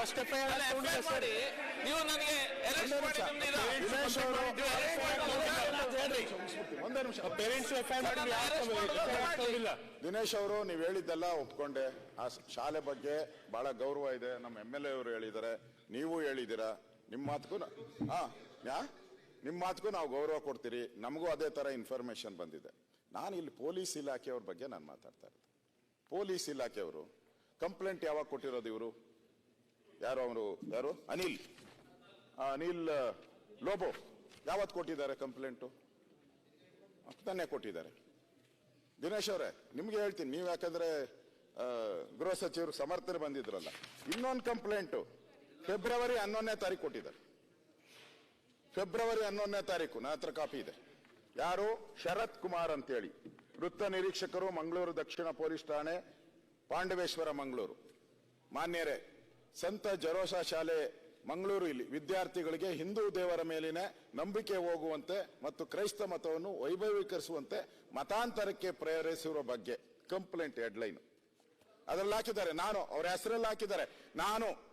First F I ಅಲ್ಲ, ಮಾಡಿ ನೀವು ನನಗೆ ದಿನೇಶ್ ಅವರು ನೀವು ಮಾಡಿ ಹೇಳ್ರಿ. ಒಂದೇ ನಿಮಿಷ. ಪೇರೆಂಟ್ಸ್ ಎಫ್ ಐ ಮಾಡಿ ಸರ್, ನಾನು arrest ದಿನೇಶ್ ಅವರು ನೀವು ಹೇಳಿದ್ದೆಲ್ಲ ಒಪ್ಕೊಂಡೆ. ಆ ಶಾಲೆ ಬಗ್ಗೆ ಬಹಳ ಗೌರವ ಇದೆ. ನಮ್ಮ ಎಂ ಎಲ್ ಎ ಅವರು ಹೇಳಿದ್ದಾರೆ. ನೀವು ಹೇಳಿದ್ದೀರಾ? ನಿಮ್ಮ ಮಾತುಗೂ ಹಾ ಯಾ? ನಿಮ್ಮ ಮಾತುಗೂ ನಾವು ಗೌರವ ಕೊಡ್ತೀರಿ. ನಮಗೂ ಅದೇ ತರ ಇನ್ಫಾರ್ಮೇಶನ್ ಬಂದಿದೆ. ನಾನು ಇಲ್ಲಿ ಪೊಲೀಸ್ ಇಲಾಖೆಯವ್ರ ಬಗ್ಗೆ ನಾನು ಮಾತಾಡ್ತಾ ಇರೋದು. ಪೊಲೀಸ್ ಇಲಾಖೆಯವರು ಕಂಪ್ಲೇಂಟ್ ಯಾವಾಗ ಕೊಟ್ಟಿರೋದು ಇವರು? ಯಾರು ಅವರು? ಯಾರು? ಅನಿಲ್. ಅನಿಲ್ ಲೋಬೋ. ಯಾವತ್ತು ಕೊಟ್ಟಿದ್ದಾರೆ ಕಂಪ್ಲೇಂಟು? ತಾನೇ ಕೊಟ್ಟಿದ್ದಾರೆ. ದಿನೇಶ್ ಅವರೇ, ನಿಮ್ಗೆ ಹೇಳ್ತೀನಿ, ನೀವು ಯಾಕಂದ್ರೆ ಗೃಹ ಸಚಿವರು ಸಮರ್ಥನೆ ಬಂದಿದ್ರಲ್ಲ. ಇನ್ನೊಂದು ಕಂಪ್ಲೇಂಟು, ಫೆಬ್ರವರಿ ಹನ್ನೊಂದನೇ ತಾರೀಕು ಕೊಟ್ಟಿದ್ದಾರೆ. ಫೆಬ್ರವರಿ ಹನ್ನೊಂದನೇ ತಾರೀಕು, ನನ್ನ ಹತ್ರ ಕಾಪಿ ಇದೆ. ಯಾರು? ಶರತ್ ಕುಮಾರ್ ಅಂತೇಳಿ. ವೃತ್ತ ನಿರೀಕ್ಷಕರು, ಮಂಗಳೂರು ದಕ್ಷಿಣ ಪೊಲೀಸ್ ಠಾಣೆ, ಪಾಂಡವೇಶ್ವರ ಮಂಗಳೂರು. ಮಾನ್ಯರೇ ಸಂತ ಜರೋಸಾ ಶಾಲೆ ಮಂಗಳೂರು ಇಲ್ಲಿ. ವಿದ್ಯಾರ್ಥಿಗಳಿಗೆ ಹಿಂದೂ ದೇವರ ಮೇಲಿನ ನಂಬಿಕೆ ಹೋಗುವಂತೆ ಮತ್ತು ಕ್ರೈಸ್ತ ಮತವನ್ನು ವೈಭವೀಕರಿಸುವಂತೆ ಮತಾಂತರಕ್ಕೆ ಪ್ರೇರೇಪಿಸಿರುವ ಬಗ್ಗೆ ಕಂಪ್ಲೇಂಟ್ ಹೆಡ್ಲೈನ್. ಅದರಲ್ಲಿ ಹಾಕಿದ್ದಾರೆ, ನಾನು, ಅವರ ಹೆಸರಲ್ಲಿ ಹಾಕಿದ್ದಾರೆ. ನಾನು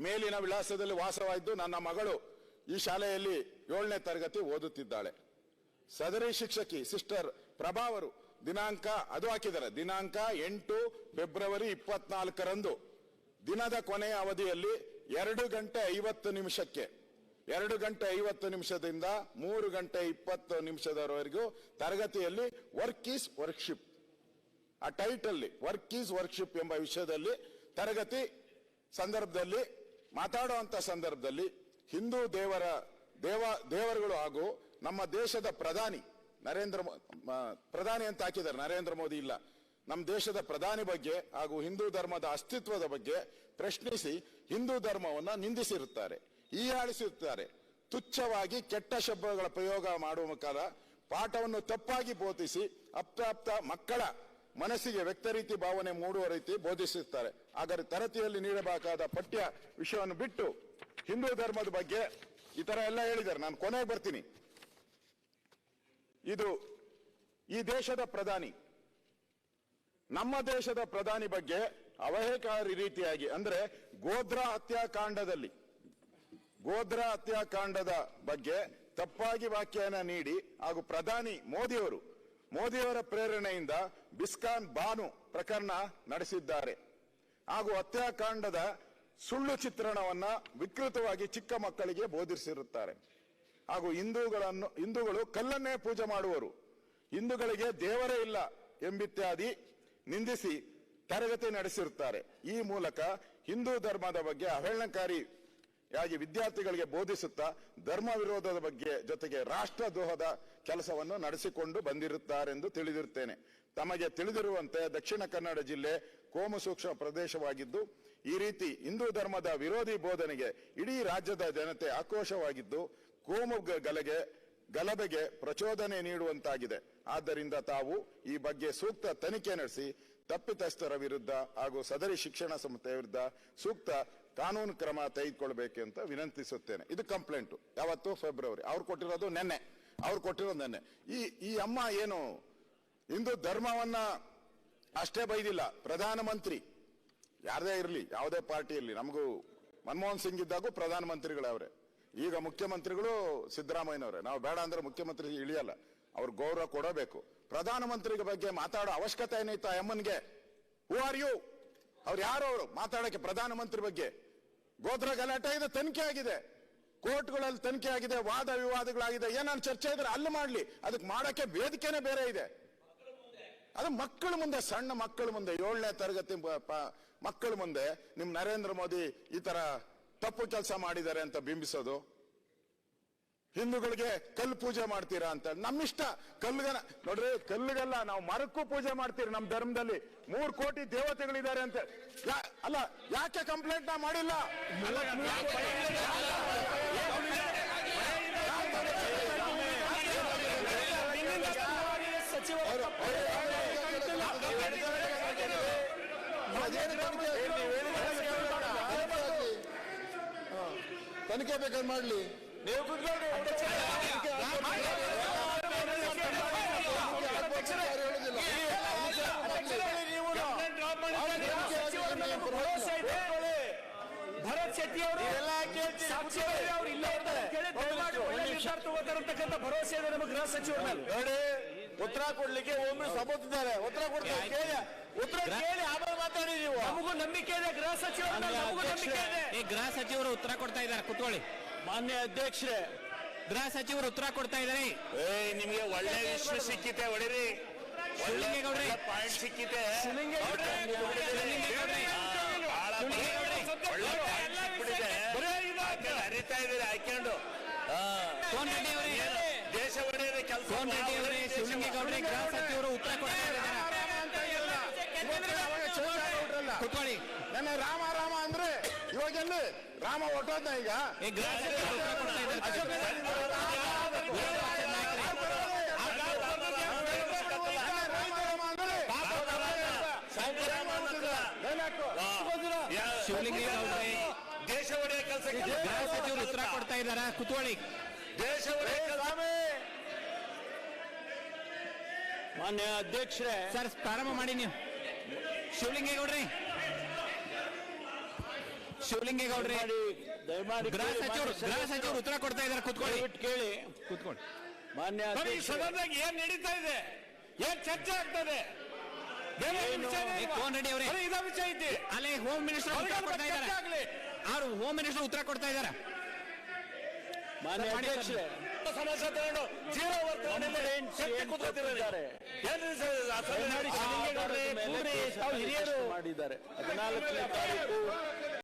ಮೇಲಿನ ವಿಳಾಸದಲ್ಲಿ ವಾಸವಾಗಿದ್ದು ನನ್ನ ಮಗಳು ಈ ಶಾಲೆಯಲ್ಲಿ ಏಳನೇ ತರಗತಿ ಓದುತ್ತಿದ್ದಾಳೆ. ಸದರಿ ಶಿಕ್ಷಕಿ, ಸಿಸ್ಟರ್ ಪ್ರಭಾವರು ದಿನಾಂಕ ಅದು ಹಾಕಿದ್ದಾರೆ. ದಿನಾಂಕ ಎಂಟು ಫೆಬ್ರವರಿ ಇಪ್ಪತ್ನಾಲ್ಕರಂದು. ದಿನದ ಕೊನೆಯ ಅವಧಿಯಲ್ಲಿ ಎರಡು ಗಂಟೆ ಐವತ್ತು ನಿಮಿಷಕ್ಕೆ, ಎರಡು ಗಂಟೆ ಐವತ್ತು ನಿಮಿಷದಿಂದ ಮೂರು ಗಂಟೆ ಇಪ್ಪತ್ತು ನಿಮಿಷದವರೆಗೂ ತರಗತಿಯಲ್ಲಿ ವರ್ಕ್ ಈಸ್ ವರ್ಕ್ಶಿಪ್ ಆ ಟೈಟಲ್ಲಿ ವರ್ಕ್ ಈಸ್ ವರ್ಕ್ಶಿಪ್ ಎಂಬ ವಿಷಯದಲ್ಲಿ ತರಗತಿ ಸಂದರ್ಭದಲ್ಲಿ, ಮಾತಾಡುವಂತ ಸಂದರ್ಭದಲ್ಲಿ ಹಿಂದೂ ದೇವರ, ದೇವ, ದೇವರುಗಳು ಹಾಗೂ ನಮ್ಮ ದೇಶದ ಪ್ರಧಾನಿ ನರೇಂದ್ರ ಪ್ರಧಾನಿ ಅಂತ ಹಾಕಿದ್ದಾರೆ, ನರೇಂದ್ರ ಮೋದಿ ಇಲ್ಲ. ನಮ್ಮ ದೇಶದ ಪ್ರಧಾನಿ ಬಗ್ಗೆ ಹಾಗೂ ಹಿಂದೂ ಧರ್ಮದ ಅಸ್ತಿತ್ವದ ಬಗ್ಗೆ ಪ್ರಶ್ನಿಸಿ ಹಿಂದೂ ಧರ್ಮವನ್ನು ನಿಂದಿಸಿರುತ್ತಾರೆ, ಹೀಯಾಳಿಸಿರುತ್ತಾರೆ. ತುಚ್ಛವಾಗಿ ಕೆಟ್ಟ ಶಬ್ದಗಳ ಪ್ರಯೋಗ ಮಾಡುವ ಮುಖಾಂತರ ಪಾಠವನ್ನು ತಪ್ಪಾಗಿ ಬೋಧಿಸಿ ಅಪ್ರಾಪ್ತ ಮಕ್ಕಳ ಮನಸ್ಸಿಗೆ ವ್ಯಕ್ತ ರೀತಿ ಭಾವನೆ ಮೂಡುವ ರೀತಿ ಬೋಧಿಸುತ್ತಾರೆ. ಆದರೆ ತರತಿಯಲ್ಲಿ ನೀಡಬೇಕಾದ ಪಠ್ಯ ವಿಷಯವನ್ನು ಬಿಟ್ಟು ಹಿಂದೂ ಧರ್ಮದ ಬಗ್ಗೆ ಈ ತರ ಎಲ್ಲ ಹೇಳಿದ್ದಾರೆ. ನಾನು ಕೊನೆಗೆ ಬರ್ತೀನಿ. ಇದು ಈ ದೇಶದ ಪ್ರಧಾನಿ ನಮ್ಮ ದೇಶದ ಪ್ರಧಾನಿ ಬಗ್ಗೆ ಅವಹೇಕಾರಿ ರೀತಿಯಾಗಿ, ಅಂದ್ರೆ ಗೋಧ್ರಾ ಹತ್ಯಾಕಾಂಡದಲ್ಲಿ, ಗೋಧ್ರಾ ಹತ್ಯಾಕಾಂಡದ ಬಗ್ಗೆ ತಪ್ಪಾಗಿ ವ್ಯಾಖ್ಯಾನ ನೀಡಿ, ಹಾಗೂ ಪ್ರಧಾನಿ ಮೋದಿಯವರು, ಮೋದಿಯವರ ಪ್ರೇರಣೆಯಿಂದ ಬಿಸ್ಕಾನ್ ಬಾನು ಪ್ರಕರಣ ನಡೆಸಿದ್ದಾರೆ. ಹಾಗೂ ಹತ್ಯಾಕಾಂಡದ ಸುಳ್ಳು ಚಿತ್ರಣವನ್ನ ವಿಕೃತವಾಗಿ ಚಿಕ್ಕ ಮಕ್ಕಳಿಗೆ ಬೋಧಿಸಿರುತ್ತಾರೆ. ಹಾಗೂ ಹಿಂದೂಗಳನ್ನು, ಹಿಂದೂಗಳು ಕಲ್ಲನ್ನೇ ಪೂಜೆ ಮಾಡುವರು. ಹಿಂದೂಗಳಿಗೆ ದೇವರೇ ಇಲ್ಲ ಎಂಬಿತ್ಯಾದಿ ನಿಂದಿಸಿ ತರಗತಿ ನಡೆಸಿರುತ್ತಾರೆ. ಈ ಮೂಲಕ ಹಿಂದೂ ಧರ್ಮದ ಬಗ್ಗೆ ಅವಹೇಳನಕಾರಿಯಾಗಿ ವಿದ್ಯಾರ್ಥಿಗಳಿಗೆ ಬೋಧಿಸುತ್ತಾ ಧರ್ಮ ವಿರೋಧದ ಬಗ್ಗೆ ಜೊತೆಗೆ ರಾಷ್ಟ್ರದ್ರೋಹದ ಕೆಲಸವನ್ನು ನಡೆಸಿಕೊಂಡು ಬಂದಿರುತ್ತಾರೆಂದು ತಿಳಿದಿರುತ್ತೇನೆ. ತಮಗೆ ತಿಳಿದಿರುವಂತೆ ದಕ್ಷಿಣ ಕನ್ನಡ ಜಿಲ್ಲೆ ಕೋಮು ಸೂಕ್ಷ್ಮ ಪ್ರದೇಶವಾಗಿದ್ದು, ಈ ರೀತಿ ಹಿಂದೂ ಧರ್ಮದ ವಿರೋಧಿ ಬೋಧನೆಗೆ ಇಡೀ ರಾಜ್ಯದ ಜನತೆ ಆಕ್ರೋಶವಾಗಿದ್ದು, ಕೋಮು ಗಲಗೆ ಗಲಭೆಗೆ ಪ್ರಚೋದನೆ ನೀಡುವಂತಾಗಿದೆ. ಆದ್ದರಿಂದ ತಾವು ಈ ಬಗ್ಗೆ ಸೂಕ್ತ ತನಿಖೆ ನಡೆಸಿ, ತಪ್ಪಿತಸ್ಥರ ವಿರುದ್ಧ ಹಾಗೂ ಸದರಿ ಶಿಕ್ಷಣ ಸಂಸ್ಥೆ ವಿರುದ್ಧ ಸೂಕ್ತ ಕಾನೂನು ಕ್ರಮ ತೆಗೆದುಕೊಳ್ಬೇಕು ಅಂತ ವಿನಂತಿಸುತ್ತೇನೆ. ಇದು ಕಂಪ್ಲೇಂಟು. ಯಾವತ್ತು ಫೆಬ್ರವರಿ. ಅವ್ರು ಕೊಟ್ಟಿರೋದು ನೆನ್ನೆ. ಅವ್ರು ಕೊಟ್ಟಿರೋದು ನೆನ್ನೆ. ಈ ಈ ಅಮ್ಮ ಏನು, ಹಿಂದೂ ಧರ್ಮವನ್ನ ಅಷ್ಟೇ ಬೈದಿಲ್ಲ. ಪ್ರಧಾನಮಂತ್ರಿ. ಯಾರದೇ ಇರಲಿ, ಯಾವುದೇ ಪಾರ್ಟಿ ಇರಲಿ ನಮಗೂ ಮನಮೋಹನ್ ಸಿಂಗ್ ಇದ್ದಾಗೂ ಪ್ರಧಾನಮಂತ್ರಿಗಳವ್ರೆ ಈಗ ಮುಖ್ಯಮಂತ್ರಿಗಳು ಸಿದ್ದರಾಮಯ್ಯನವರೇ. ನಾವು ಬೇಡ ಅಂದ್ರೆ ಮುಖ್ಯಮಂತ್ರಿ ಇಳಿಯಲ್ಲ. ಅವ್ರ ಗೌರವ ಕೊಡಬೇಕು. ಪ್ರಧಾನಮಂತ್ರಿಗಳ ಬಗ್ಗೆ ಮಾತಾಡೋ ಅವಶ್ಯಕತೆ ಏನೈತಾ ಎಮ್ಮನ್ಗೆ ಹೂ ಆರ್ ಯು ಅವ್ರು ಯಾರು ಅವರು. ಮಾತಾಡೋಕೆ ಪ್ರಧಾನಮಂತ್ರಿ ಬಗ್ಗೆ ಗೋತ್ರ ಗಲಾಟೆ ಇದೆ ತನಿಖೆ ಆಗಿದೆ. ಕೋರ್ಟ್ಗಳಲ್ಲಿ ತನಿಖೆ ಆಗಿದೆ, ವಾದ ವಿವಾದಗಳಾಗಿದೆ. ಏನಾದ್ರು ಚರ್ಚೆ ಇದ್ರೆ ಅಲ್ಲಿ ಮಾಡ್ಲಿ. ಅದಕ್ಕೆ ಮಾಡೋಕೆ ವೇದಿಕೆನೇ ಬೇರೆ ಇದೆ. ಅದು ಮಕ್ಕಳ ಮುಂದೆ, ಸಣ್ಣ ಮಕ್ಕಳ ಮುಂದೆ, ಏಳನೇ ತರಗತಿ ಮಕ್ಕಳ ಮುಂದೆ ನಿಮ್ ನರೇಂದ್ರ ಮೋದಿ ಈ ತರ ತಪ್ಪು ಕೆಲಸ ಮಾಡಿದ್ದಾರೆ ಅಂತ ಬಿಂಬಿಸೋದು. ಹಿಂದೂಗಳಿಗೆ ಕಲ್ಲು ಪೂಜೆ ಮಾಡ್ತೀರಾ ಅಂತ ನಮ್ಮಿಷ್ಟ ಕಲ್ಲುಗನ ನೋಡ್ರಿ ಕಲ್ಲುಗಲ್ಲ ನಾವು ಮರಕ್ಕೂ ಪೂಜೆ ಮಾಡ್ತೀರಿ ನಮ್ಮ ಧರ್ಮದಲ್ಲಿ ಮೂರ್ ಕೋಟಿ ದೇವತೆಗಳಿದ್ದಾರೆ ಅಂತ ಅಲ್ಲ ಯಾಕೆ ಕಂಪ್ಲೇಂಟ್ ನಾ ಮಾಡಿಲ್ಲ ತನಿಖೆ ಬೇಕಾದ್ರೆ ಮಾಡ್ಲಿ ಇದೆ ಶೆಟ್ಟಿ ಅವರು ಅವರು ಇಲ್ಲ ನಿರ್ಧಾರ ತಗೋತಾರಂತಕ್ಕಂಥ ಭರವಸೆ ಇದೆ ನಮ್ಮ ಗೃಹ ಸಚಿವರ ಮೇಲೆ ನೋಡಿ ಉತ್ತರ ಕೊಡ್ಲಿಕ್ಕೆ ಒಮ್ಮೆ ಸಬೋತಿದ್ದಾರೆ ಉತ್ತರ ಕೊಡ್ತಾರೆ ಕೇಳಿ ಉತ್ತರ ಕೇಳಿ ಮಾತಾಡಿ ನೀವು. ನಮಗೂ ನಂಬಿಕೆ ಇದೆ ಗೃಹ ಸಚಿವ ನಂಬಿಕೆ ಇದೆ. ಈ ಗೃಹ ಸಚಿವರು ಉತ್ತರ ಕೊಡ್ತಾ ಇದ್ದಾರೆ ಕುತ್ಕೊಳ್ಳಿ. ಮಾನ್ಯ ಅಧ್ಯಕ್ಷರೇ. ಗೃಹ ಸಚಿವರು ಉತ್ತರ ಕೊಡ್ತಾ ಇದ್ದಾರೆ. ಏ ನಿಮ್ಗೆ ಒಳ್ಳೆ ವಿಷಯ ಸಿಕ್ಕಿತೆ ಹೊಡಿರಿ. ಒಳ್ಳೆ ಪಾಯಿಂಟ್ ಸಿಕ್ಕಿತೆ. ಹರಿತಾ ಇದೀರಿ ಹಾಕೊಂಡು ಕೋನ್ ರೆಡ್ಡಿ ಅವರೇ. ದೇಶ ಒಡೆಯ ಕೆಲಸ. ಶಿವಲಿಂಗೇಗೌಡ್ರೆ ಗೃಹ ಸಚಿವರು ಉತ್ತರ ಕೊಡ್ತಾ ಇದ್ದಾರೆ ಕುತ್ಕೊಳ್ಳಿ ನನ್ನ ರಾಮ ರಾಮ ಅಂದ್ರೆ ಇವಾಗ ಎಲ್ಲಿ ರಾಮ ಹೊಟ್ಟೋದ್ನ ಈಗ ಅಂದ್ರೆ ಶಿವಲಿಂಗೇಗೌಡ್ರೆ ದೇಶ ಹೊಡೆಯೋ ಕೆಲಸಕ್ಕೆ ಗೃಹ ಸಚಿವರು ಉತ್ತರ ಕೊಡ್ತಾ ಇದ್ದಾರ ಕುತ್ಕೊಳ್ಳಿ ದೇಶ ಹೊಡೆಯೋ ಮಾನ್ಯ ಅಧ್ಯಕ್ಷರೇ ಸರ್ ಪ್ರಾರಂಭ ಮಾಡಿ ನೀವು ಶಿವಲಿಂಗೇಗೌಡ್ರೆ ಶಿವಲಿಂಗೇಗೌಡ್ರೆ ದಯಮಾಡಿ ಗೃಹ ಸಚಿವರು ಗೃಹ ಸಚಿವರು ಉತ್ತರ ಕೊಡ್ತಾ ಇದ್ದಾರೆ ಕುತ್ಕೊಳ್ಳಿ ಕೇಳಿ ಕುತ್ಕೊಳ್ಳಿ ಮಾನ್ಯ ಈ ಸದನದಾಗ ಏನ್ ನಡೀತಾ ಇದೆ ಏನ್ ಚರ್ಚೆ ಆಗ್ತದೆ? ಕೋನ್ ರೆಡ್ಡಿ ಅವರೇ ಬರೀ ವಿಷಯ ಐತಿ ಅಲ್ಲೇ ಹೋಮ್ ಮಿನಿಸ್ಟರ್ ಉತ್ತರ ಕೊಡ್ತಾ ಇದ್ದಾರೆ ಅವರು ಹೋಮ್ ಮಿನಿಸ್ಟರ್ ಉತ್ತರ ಕೊಡ್ತಾ ಇದ್ದಾರೆ ಮಾನ್ಯ. ಅಧ್ಯಕ್ಷರೇ ಸಮಸ್ಯೆ ತಗೊಂಡು ಜೀರೋ ಮಾಡಿದ್ದಾರೆ ಹದಿನಾಲ್ಕನೇ ತಾರೀಕು